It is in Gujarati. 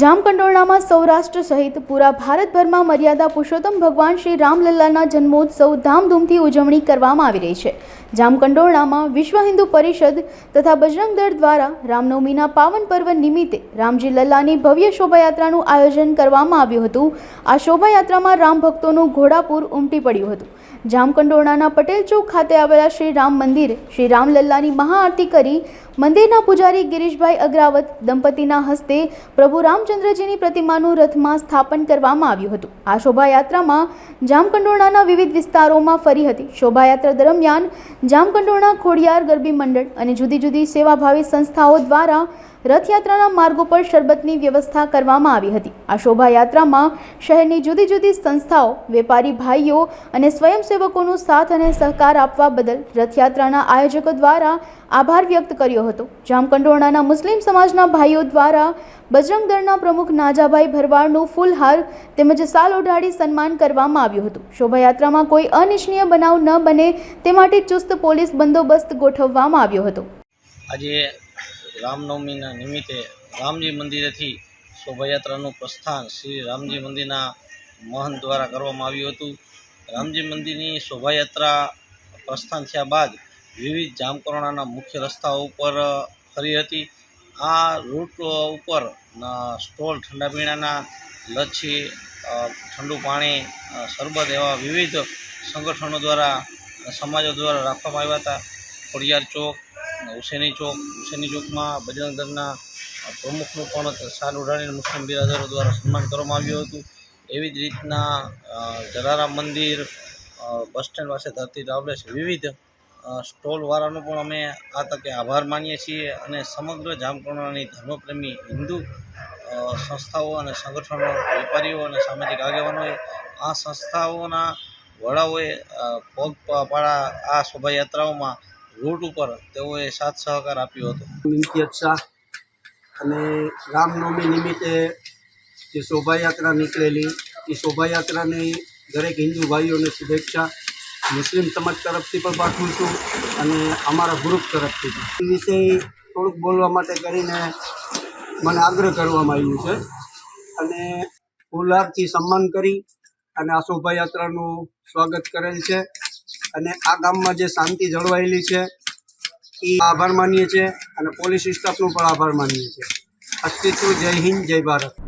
જામકંડોરણામાં સૌરાષ્ટ્ર સહિત પૂરા ભારતભરમાં મર્યાદા પુરુષોત્તમ ભગવાન શ્રી રામલલ્લાના જન્મોત્સવ ધામધૂમથી ઉજવણી કરવામાં આવી રહી છે. જામકંડોરણામાં વિશ્વ હિન્દુ પરિષદ તથા બજરંગ દળ દ્વારા રામનવમીના પાવન પર્વ નિમિત્તે રામજી લલ્લાની ભવ્ય શોભાયાત્રાનું આયોજન કરવામાં આવ્યું હતું. આ શોભાયાત્રામાં રામ ભક્તોનું ઘોડાપુર ઉમટી પડ્યું હતું. જામકંડોરણાના પટેલ ચોક ખાતે આવેલા શ્રી રામ મંદિરે શ્રી રામલલ્લાની મહાઆરતી કરી મંદિરના પૂજારી ગિરીશભાઈ અગ્રાવત દંપતીના હસ્તે પ્રભુ રામચંદ્રજીની પ્રતિમાનું રથમાં સ્થાપન કરવામાં આવ્યું હતું. આ શોભાયાત્રામાં જામકંડોરણાના વિવિધ વિસ્તારોમાં ફરી હતી. શોભાયાત્રા દરમિયાન જામકંડોરણા ખોડિયાર ગરબી મંડળ અને જુદી જુદી સેવાભાવી સંસ્થાઓ દ્વારા રથયાત્રાના માર્ગો પર શરબતની વ્યવસ્થા કરવામાં આવી હતી. આ શોભાયાત્રામાં શહેરની જુદી જુદી સંસ્થાઓ, વેપારી ભાઈઓ અને સ્વયંસેવકોનો સાથ અને સહકાર આપવા બદલ રથયાત્રાના આયોજકો દ્વારા આભાર વ્યક્ત કર્યો હતો. જામકંડોરણાના મુસ્લિમ સમાજના ભાઈઓ દ્વારા બજરંગ દળના પ્રમુખ નાજાભાઈ ભરવાડનું ફૂલહાર તેમજ સાલ ઓઢાડી સન્માન કરવામાં આવ્યું હતું. શોભાયાત્રામાં કોઈ અનિચ્છનીય બનાવ ન બને તે માટે ચુસ્ત પોલીસ બંદોબસ્ત ગોઠવવામાં આવ્યો હતો. આજે રામનવમીના નિમિત્તે રામજી મંદિરેથી શોભાયાત્રાનું પ્રસ્થાન શ્રી રામજી મંદિરના મહંત દ્વારા કરવામાં આવ્યું હતું. રામજી મંદિરની શોભાયાત્રા પ્રસ્થાન થયા બાદ વિવિધ જામકરોણાના મુખ્ય રસ્તાઓ ઉપર ફરી હતી. આ રૂટ ઉપર સ્ટોલ ઠંડા પીણાના લચ્છી ઠંડુ પાણી શરબત એવા વિવિધ સંગઠનો દ્વારા, સમાજો દ્વારા રાખવામાં આવ્યા હતા. ખોડિયાર ચોક હુસેની ચોક હુસેની ચોકમાં બજરંગ દળના પ્રમુખનું પણ શાલ ઉડાડીને મુસ્લિમ બિરાદરો દ્વારા સન્માન કરવામાં આવ્યું હતું. એવી જ રીતના જલારામ મંદિર બસ સ્ટેન્ડ પાસે ધરતી ટ્રાવેલ્સ વિવિધ સ્ટોલવાળાનો પણ અમે આ તકે આભાર માનીએ છીએ અને સમગ્ર જામકંડોરણાની ધર્મપ્રેમી હિન્દુ સંસ્થાઓ અને સંગઠનો વેપારીઓ અને સામાજિક આગેવાનોએ આ સંસ્થાઓના વડાઓએ અ, પગ પાડા આ શોભાયાત્રાઓમાં રૂટ ઉપર તેઓએ સાથ સહકાર આપ્યો હતો. ઇમ્તિયાઝ શાહ અને રામનવમી નિમિત્તે જે શોભાયાત્રા નીકળેલી, એ શોભાયાત્રાની દરેક હિન્દુ ભાઈઓને શુભેચ્છા. મુસ્લિમ સમાજ તરફથી પણ પાઠવું છું અને અમારા ગ્રુપ તરફથી પણ. વિશે થોડુંક બોલવા માટે કરીને મને આગ્રહ કરવામાં આવ્યું છે અને ફૂલહારથી સન્માન કરી અને આ શોભાયાત્રાનું સ્વાગત કરેલ છે. અને આ ગામમાં જે શાંતિ જળવાયેલી છે, એ આભાર માનીએ છીએ અને પોલીસ સ્ટાફનો પણ આભાર માનીએ છીએ. અસ્તિત્વ જય હિન્દ, જય ભારત.